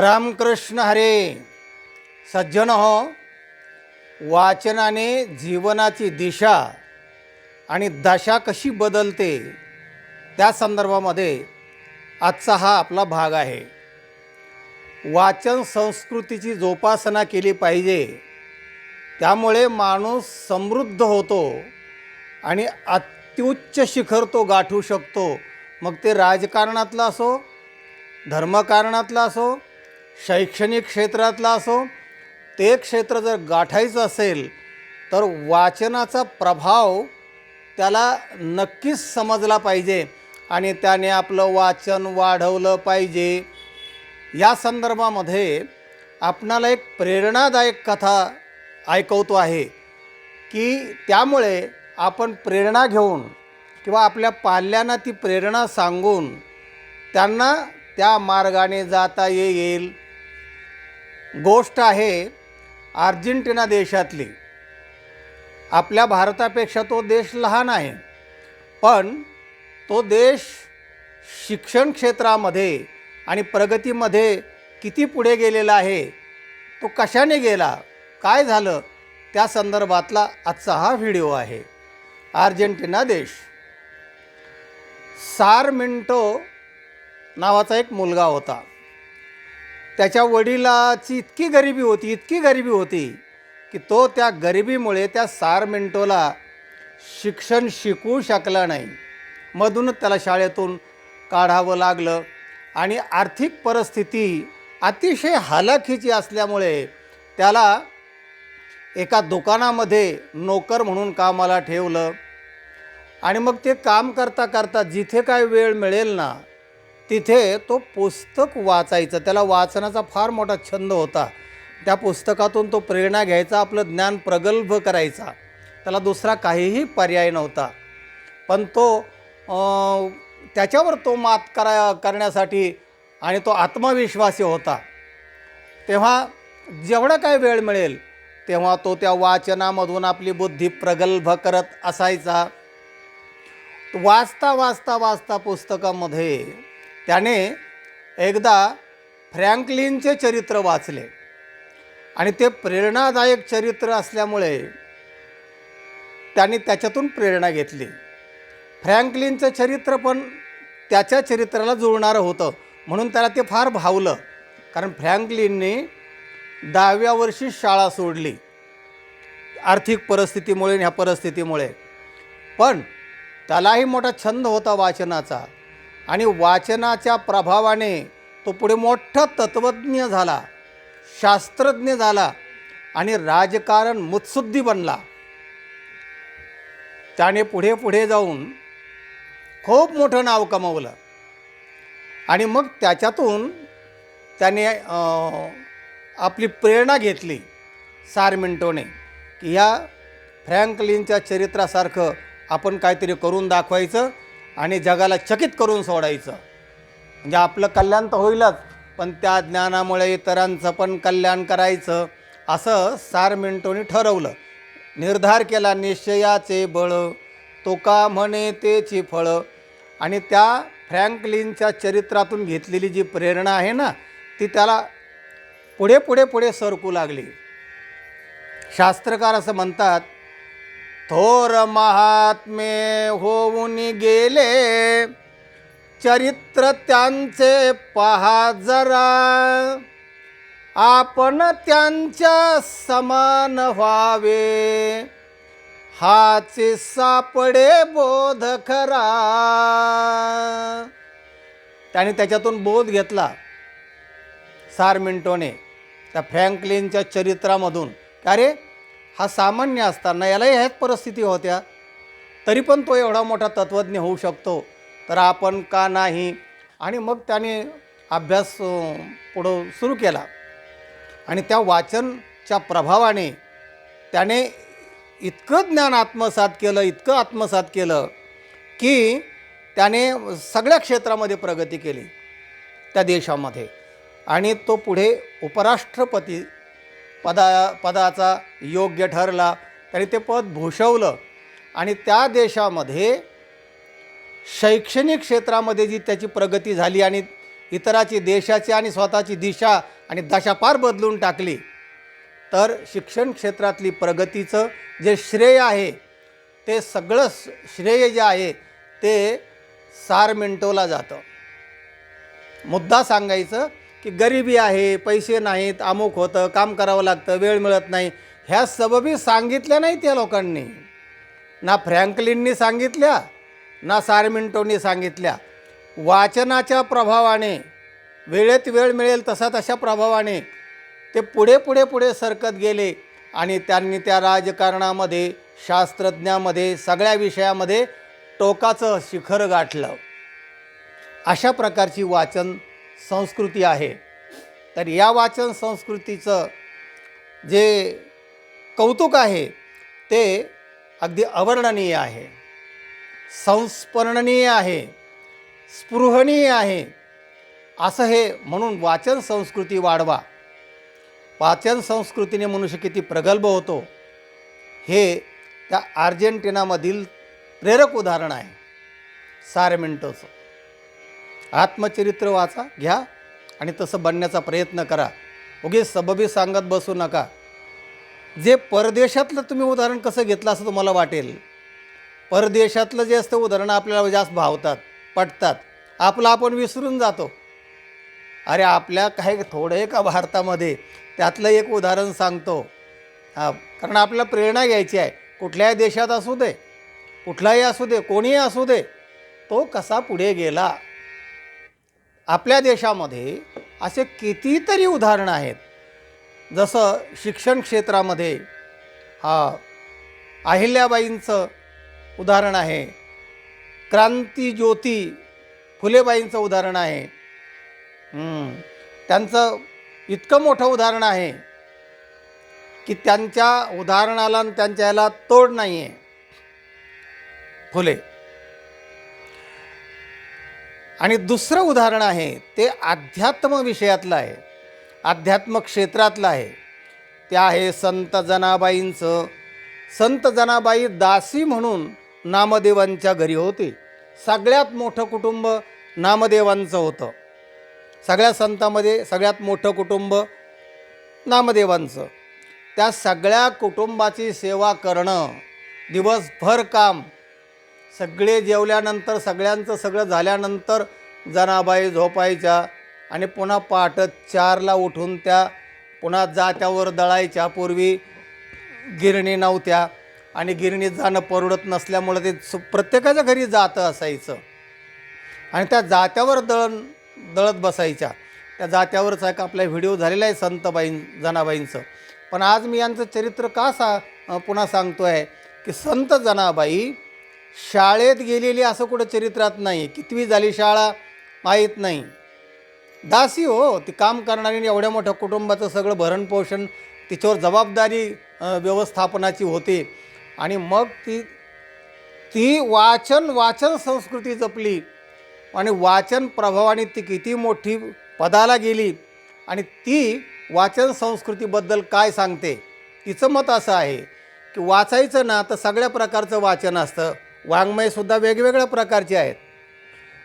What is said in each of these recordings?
रामकृष्ण हरे. सज्जन हो. वाचनाने जीवनाची दिशा आणि दशा कशी बदलते त्या संदर्भामध्ये आजचा हा आपला भाग आहे. वाचन संस्कृतीची जोपासना केली पाहिजे. त्यामुळे माणूस समृद्ध होतो आणि अत्युच्च शिखर तो गाठू शकतो. मग ते राजकारणातलं असो धर्मकारणातलं असो शैक्षणिक क्षेत्रातलं असो ते क्षेत्र जर गाठायचं असेल तर वाचनाचा प्रभाव त्याला नक्कीच समजला पाहिजे आणि त्याने आपलं वाचन वाढवलं पाहिजे. या संदर्भामध्ये आपणाला एक प्रेरणादायक कथा ऐकवतो आहे की त्यामुळे आपण प्रेरणा घेऊन किंवा आपल्या पाल्यांना ती प्रेरणा सांगून त्यांना त्या मार्गाने जाता येईल. गोष्ट आहे अर्जेंटिना देशातली. आपल्या भारतापेक्षा तो देश लहान आहे. पण तो देश शिक्षण क्षेत्रामध्ये आणि प्रगतीमध्ये किती पुढे गेलेला आहे तो कशाने गेला काय झालं त्या संदर्भातला आजचा हा व्हिडिओ आहे. अर्जेंटिना देश. सारमिंटो नावाचा एक मुलगा होता. त्याच्या वडिलाची इतकी गरिबी होती इतकी गरिबी होती की तो त्या गरिबीमुळे त्या सारमिंटोला शिक्षण शिकवू शकला नाही. मधूनच त्याला शाळेतून काढावं लागलं आणि आर्थिक परिस्थिती अतिशय हालाखीची असल्यामुळे त्याला एका दुकानामध्ये नोकर म्हणून कामाला ठेवलं. आणि मग ते काम करता करता जिथे काय वेळ मिळेल ना तिथे तो पुस्तक वाचायचं त्याला वाचनाचा फार मोठा छंद होता. त्या पुस्तकातून तो प्रेरणा घ्यायचा आपलं ज्ञान प्रगल्भ करायचा. त्याला दुसरा काहीही पर्याय नव्हता. पण तो त्याच्यावर तो मात करा करण्यासाठी आणि तो आत्मविश्वासी होता. तेव्हा जेवढा काय वेळ मिळेल तेव्हा तो त्या वाचनामधून आपली बुद्धी प्रगल्भ करत असायचा. वाचता वाचता वाचता पुस्तकामध्ये त्याने एकदा फ्रँकलिनचे चरित्र वाचले. आणि ते प्रेरणादायक चरित्र असल्यामुळे त्याने त्याच्यातून प्रेरणा घेतली. फ्रँकलिनचं चरित्र पण त्याच्या चरित्राला जुळणारं होतं म्हणून त्याला ते फार भावलं. कारण फ्रँकलिनने दहाव्या वर्षी शाळा सोडली आर्थिक परिस्थितीमुळे ह्या परिस्थितीमुळे. पण त्यालाही मोठा छंद होता वाचनाचा. आणि वाचनाच्या प्रभावाने तो पुढे मोठा तत्त्वज्ञ झाला शास्त्रज्ञ झाला आणि राजकारण मुत्सुद्धी बनला. त्याने पुढे पुढे जाऊन खूप मोठं नाव कमावलं. आणि मग त्याच्यातून त्याने आपली प्रेरणा घेतली सारमिंटोने की ह्या फ्रँकलिनच्या चरित्रासारखं आपण काहीतरी करून दाखवायचं आणि जगाला चकित करून सोडायचं. म्हणजे आपलं कल्याण तर होईलच पण त्या ज्ञानामुळे इतरांचं पण कल्याण करायचं असं सार मिंटोनी ठरवलं. निर्धार केला निश्चयाचे बळ तो का म्हणे तेची फळं. आणि त्या फ्रँकलिनच्या चरित्रातून घेतलेली जी प्रेरणा आहे ना ती त्याला पुढे पुढे पुढे सरकू लागली. शास्त्रकार असं म्हणतात थोर महात्मे होऊन गेले. चरित्र त्यांचे पहा जरा. आपण त्यांच्या समान व्हावे. हाचे सापडे बोध खरा. त्याने त्याच्यातून बोध घेतला. सार मिंटोने त्या फ्रँकलिनच्या चरित्रामधून. का रे? हा सामान्य असताना यालाही ह्याच परिस्थिती होत्या. तरी पण तो एवढा मोठा तत्त्वज्ञ होऊ शकतो. तर आपण का नाही? आणि मग त्याने अभ्यास पुढं सुरू केला. आणि त्या वाचनच्या प्रभावाने त्याने इतकं ज्ञान आत्मसात केलं इतकं आत्मसात केलं की त्याने सगळ्या क्षेत्रामध्ये प्रगती केली त्या देशामध्ये. आणि तो पुढे उपराष्ट्रपती पदा पदाचा योग्य ठरला त्याने ते पद भूषवलं. आणि त्या देशामध्ये शैक्षणिक क्षेत्रामध्ये जी त्याची प्रगती झाली आणि इतराची देशाची आणि स्वतःची दिशा आणि दशापार बदलून टाकली तर शिक्षण क्षेत्रातली प्रगतीचं जे श्रेय आहे ते सगळं श्रेय जे आहे ते सार मिंटोला जातं. मुद्दा सांगायचं की गरिबी आहे पैसे नाहीत अमुक होतं काम करावं लागतं वेळ मिळत नाही. ह्या सबबी सांगितल्या नाही त्या लोकांनी. ना फ्रँकलिननी सांगितल्या ना सारमिंटोनी सांगितल्या. वाचनाच्या प्रभावाने वेळेत वेळ मिळेल तसा तशा प्रभावाने ते पुढे पुढे पुढे सरकत गेले आणि त्यांनी त्या राजकारणामध्ये शास्त्रज्ञामध्ये सगळ्या विषयामध्ये टोकाचं शिखर गाठलं. अशा प्रकारची वाचन संस्कृती आहे. तर या वाचन संस्कृतीचं जे कौतुक आहे ते अगदी अवर्णनीय आहे. संस्मरणीय आहे स्पृहणीय आहे. असं हे म्हणून वाचन संस्कृती वाढवा. वाचन संस्कृतीने मनुष्य किती प्रगल्भ होतो हे त्या अर्जेंटिनामधील प्रेरक उदाहरण आहे. सारेमिंटोचं आत्मचरित्र वाचा घ्या आणि तसं बनण्याचा प्रयत्न करा. उगीच सबबी सांगत बसू नका. जे परदेशातलं तुम्ही उदाहरण कसं घेतलं असं तुम्हाला वाटेल. परदेशातलं जे असतं उदाहरणं आपल्याला जास्त भावतात पटतात. आपलं आपण विसरून जातो. अरे आपल्या काही थोडं आहे का भारतामध्ये त्यातलं एक उदाहरण सांगतो. हा कारण आपल्याला प्रेरणा घ्यायची आहे. कुठल्याही देशात असू दे कुठलाही असू दे कोणीही असू दे तो कसा पुढे गेला? आपल्या देशामध्ये असे कितीतरी उदाहरणं आहेत. जसं शिक्षण क्षेत्रामध्ये अहिल्याबाईंचं उदाहरण आहे. क्रांती ज्योती फुलेबाईंचं उदाहरण आहे. त्यांचं इतकं मोठं उदाहरण आहे की त्यांच्या उदाहरणाला आणि त्यांच्या याला तोड नाही आहे फुले. आणि दुसरं उदाहरण आहे ते अध्यात्म विषयातलं आहे अध्यात्म क्षेत्रातलं आहे. ते आहे संत जनाबाईंचं. संत जनाबाई दासी म्हणून नामदेवांच्या घरी होते. सगळ्यात मोठं कुटुंब नामदेवांचं होतं. सगळ्या संतामध्ये सगळ्यात मोठं कुटुंब नामदेवांचं. त्या सगळ्या कुटुंबाची सेवा करणं दिवसभर काम सगळे जेवल्यानंतर सगळ्यांचं सगळं झाल्यानंतर जनाबाई झोपायच्या आणि पुन्हा पहाट चारला उठून त्या पुन्हा जात्यावर दळायच्या पूर्वी गिरणी नव्हत्या आणि गिरणीत जाणं परवडत नसल्यामुळं ते सु- प्रत्येकाच्या घरी जातं असायचं. आणि त्या जात्यावर दळण दळत बसायच्या. त्या जात्यावरचा एक आपला व्हिडिओ झालेला आहे संतबाईं जनाबाईंचं. पण आज मी यांचं चरित्र का सा पुन्हा सांगतो आहे की संत जनाबाई शाळेत गेलेली असं कुठं चरित्रात नाही कितवी झाली शाळा माहीत नाही. दासी हो ती काम करणारी एवढ्या मोठ्या कुटुंबाचं सगळं भरणपोषण तिच्यावर जबाबदारी व्यवस्थापनाची होते. आणि मग ती ती वाचन वाचन संस्कृती जपली. आणि वाचन प्रभावाने ती किती मोठी पदाला गेली. आणि ती वाचन संस्कृतीबद्दल काय सांगते? तिचं मत असं आहे की वाचायचं ना तर सगळ्या प्रकारचं वाचन असतं. वाङ्मयसुद्धा वेगवेगळ्या प्रकारचे आहेत.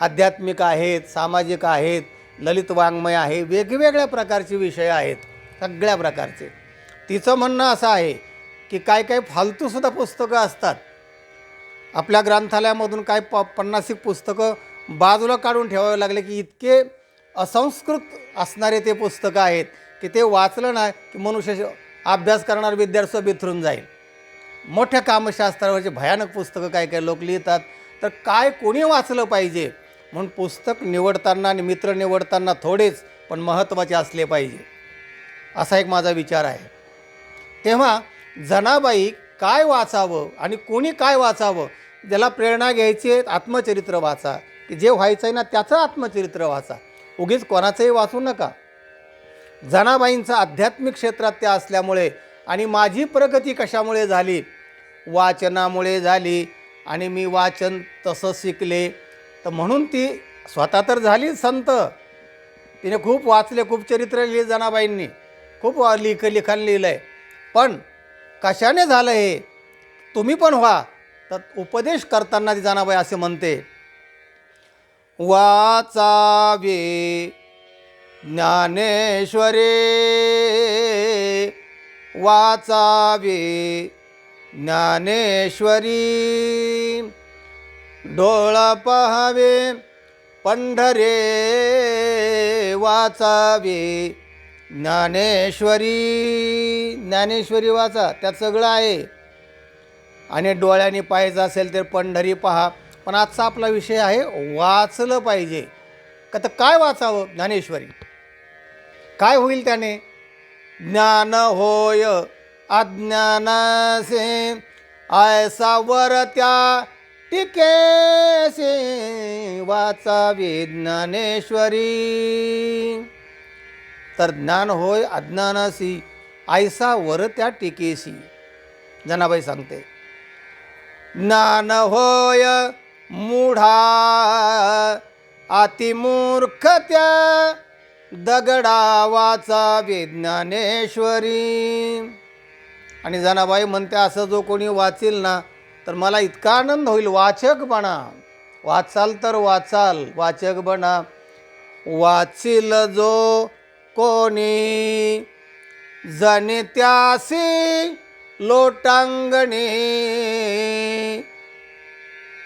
आध्यात्मिक आहेत सामाजिक आहेत ललित वाङ्मय आहे वेगवेगळ्या प्रकारचे विषय आहेत सगळ्या प्रकारचे. तिचं म्हणणं असं आहे की काय काय फालतूसुद्धा पुस्तकं असतात. आपल्या ग्रंथालयामधून काय प पन्नासिक पुस्तकं बाजूला काढून ठेवावे लागले की इतके असंस्कृत असणारे ते पुस्तकं आहेत की ते वाचलं ना की मनुष्य अभ्यास करणार विद्यार्थी बिथरून जाईल. मोठ्या कामशास्त्रावरचे भयानक पुस्तकं काय काय लोक लिहितात? तर काय कोणी वाचलं पाहिजे? म्हणून पुस्तक निवडताना आणि मित्र निवडताना थोडेच पण महत्त्वाचे असले पाहिजे. असा एक माझा विचार आहे. तेव्हा जनाबाई काय वाचावं आणि कोणी काय वाचावं? ज्याला प्रेरणा घ्यायची आहे आत्मचरित्र वाचा. की जे व्हायचं आहे ना त्याचं आत्मचरित्र वाचा. उगीच कोणाचंही वाचू नका. जनाबाईंचं आध्यात्मिक क्षेत्रात त्या असल्यामुळे आणि माझी प्रगती कशामुळे झाली? वाचनामुळे झाली आणि मी वाचन तसं शिकले. तर म्हणून ती स्वतः तर झाली संत. तिने खूप वाचले खूप चरित्र लिहिले जनाबाईंनी. खूप वा- लिख लिखाण लिहिलं आहे पण कशाने झालं हे? तुम्ही पण व्हा. तर उपदेश करताना ती जनाबाई असे म्हणते वाचावे ज्ञानेश्वरे वाचावे. ज्ञानेश्वरी डोळ पहावे. पंढरे वाचावे. ज्ञानेश्वरी ज्ञानेश्वरी वाचा त्यात सगळं आहे. आणि डोळ्याने पाहायचं असेल तर पंढरी पहा. पण आजचा आपला विषय आहे वाचलं पाहिजे. का तर काय वाचावं ज्ञानेश्वरी? काय होईल त्याने? ज्ञान होय अज्ञानासे ऐसा वर त्या टिकेसे वाचावे ज्ञानेश्वरी. तर ज्ञान होय अज्ञानासी ऐसा वर त्या टिकेसी. जनाबाई सांगते ज्ञान होय मूढा अतिमूर्ख त्या दगडा वाचा विज्ञानेश्वरी. आणि जनाबाई म्हणते असं जो कोणी वाचेल ना तर मला इतका आनंद होईल. वाचक बना. वाचाल तर वाचाल. वाचक बना. वाचील जो कोणी जनित्यासी लोटांगणी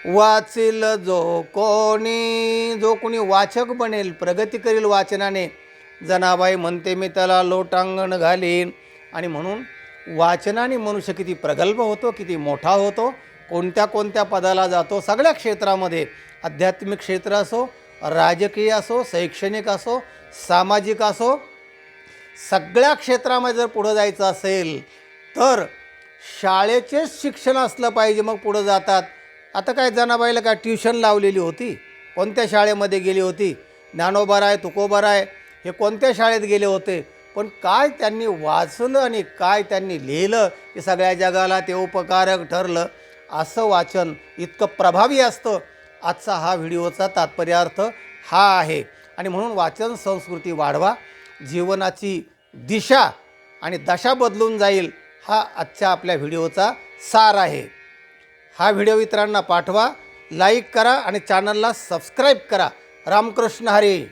वाचील जो कोणी जो कोणी वाचक बनेल प्रगती करील वाचनाने. जनाबाई म्हणते मी त्याला लोटांगण घालीन. आणि म्हणून वाचनाने मनुष्य किती प्रगल्भ होतो किती मोठा होतो कोणत्या कोणत्या पदाला जातो सगळ्या क्षेत्रामध्ये. आध्यात्मिक क्षेत्र असो राजकीय असो शैक्षणिक असो सामाजिक असो सगळ्या क्षेत्रामध्ये जर पुढं जायचं असेल तर शाळेचेच शिक्षण असलं पाहिजे मग पुढं जातात. आता काय जनाबाईला काय ट्युशन लावलेली होती? कोणत्या शाळेमध्ये गेली होती? ज्ञानोबर आहे तुकोबर आहे हे कोणत्या शाळेत गेले होते? पण काय त्यांनी वाचलं आणि काय त्यांनी लिहिलं हे सगळ्या जगाला ते उपकारक ठरलं. असं वाचन इतकं प्रभावी असतं. आजचा हा व्हिडिओचा तात्पर्यार्थ हा आहे. आणि म्हणून वाचन संस्कृती वाढवा. जीवनाची दिशा आणि दशा बदलून जाईल हा आजच्या आपल्या व्हिडिओचा सार आहे. हा व्हिडिओ इतरांना पाठवा लाईक करा आणि चॅनलला सबस्क्राईब करा. रामकृष्ण हरी.